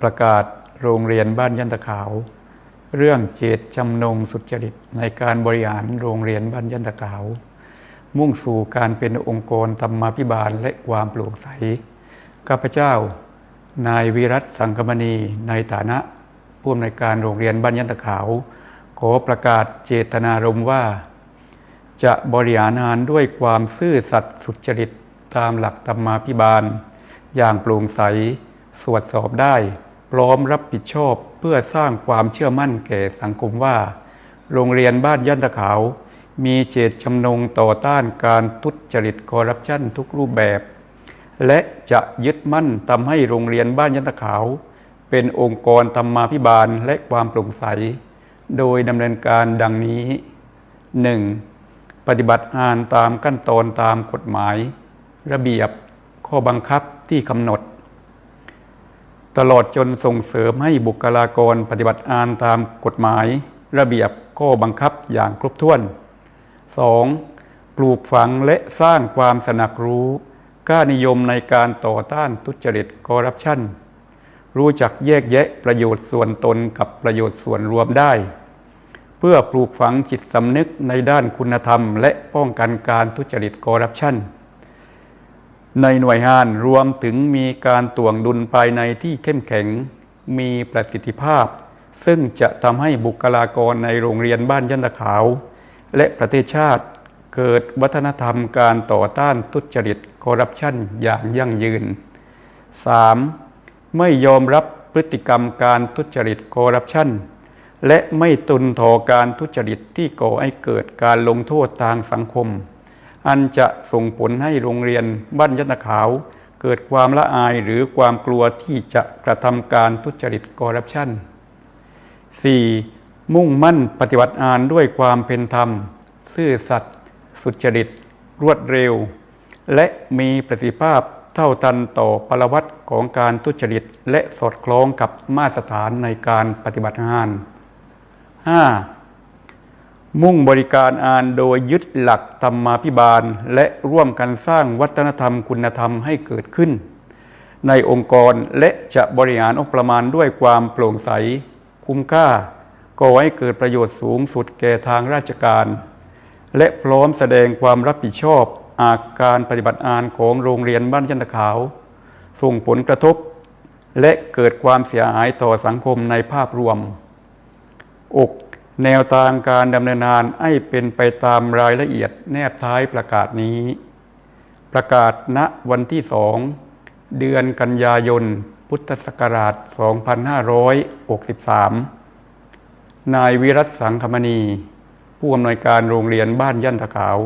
ประกาศโรงเรียนบ้านยันตะขาว เรื่องเจตจำนงสุจริตในการบริหารโรงเรียนบ้านยันตะขาว มุ่งสู่การเป็นองค์กรธรรมาภิบาลและความโปร่งใสข้าพเจ้า นายวิรัตสังคมณีในฐานะผู้อำนวยการโรงเรียนบ้านยันตะขาว ขอประกาศเจตนารมณ์ว่า จะบริหารงานด้วยความซื่อสัตย์สุจริตตามหลักธรรมาภิบาล อย่างโปร่งใสตรวจสอบได้ ร้อมรับผิดชอบเพื่อสร้างความเชื่อมั่นแก่สังคมว่า โรงเรียนบ้านยันตะขาว มีเจตจำนงต่อต้านการทุจริตคอร์รัปชันทุกรูปแบบ และจะยึดมั่นทำให้โรงเรียนบ้านยันตะขาว เป็นองค์กรธรรมาภิบาลและความโปร่งใส โดยดำเนินการดังนี้ 1. ปฏิบัติงานตามขั้นตอนตามกฎหมาย ระเบียบข้อบังคับที่กำหนด ตลอดจนส่งเสริมให้บุคลากรปฏิบัติงานตามกฎหมาย ระเบียบข้อบังคับอย่างครบถ้วน 2. ปลูกฝังและสร้างความสนักรู้ก้านิยมในการต่อต้านทุจริตคอร์รัปชันรู้จักแยกแยะประโยชน์ส่วนตนกับประโยชน์ส่วนรวมได้ เพื่อปลูกฝังจิตสำนึกในด้านคุณธรรม และป้องกันการทุจริตคอร์รัปชัน ในหน่วยงานรวมถึงมีการตวงดุลภายในที่เข้มแข็ง มีประสิทธิภาพ ซึ่งจะทำให้บุคลากรในโรงเรียนบ้านยันตะขาว และประเทศชาติเกิดวัฒนธรรมการต่อต้านทุจริตคอร์รัปชันอย่างยั่งยืน 3. ไม่ยอมรับพฤติกรรมการทุจริตคอร์รัปชันและไม่ตุนทอการทุจริตที่ก่อให้เกิดการลงโทษทางสังคม อันจะส่งผลให้โรงเรียนบ้านยันตขาว เกิดความละอายหรือความกลัวที่จะกระทำการทุจริตคอร์รัปชัน 4. มุ่งมั่นปฏิบัติงานด้วยความเป็นธรรม ซื่อสัตย์สุจริต รวดเร็ว และมีประสิทธิภาพเท่าทันต่อปรวัตของการทุจริต และสอดคล้องกับมาตรฐานในการปฏิบัติงาน 5. มุ่งบริการอ่านโดยยึดหลักธรรมาภิบาล และร่วมกันสร้างวัฒนธรรมคุณธรรมให้เกิดขึ้น ในองค์กรและจะบริหารองประมาณด้วยความโปร่งใส คุ้มค่าก่อให้เกิดประโยชน์สูงสุดแก่ทางราชการ และพร้อมแสดงความรับผิดชอบอาการปฏิบัติงานของโรงเรียนบ้านยันตะขาว ส่งผลกระทบ และเกิดความเสียหายต่อสังคมในภาพรวมอก แนวทางการดำเนินงานให้เป็นไปตามรายละเอียดแนบท้ายประกาศนี้ ประกาศณวันที่สองเดือนกันยายน พุทธศักราช 2563 นายวิรัตสังคมณี ผู้อำนวยการโรงเรียนบ้านยันตะขาว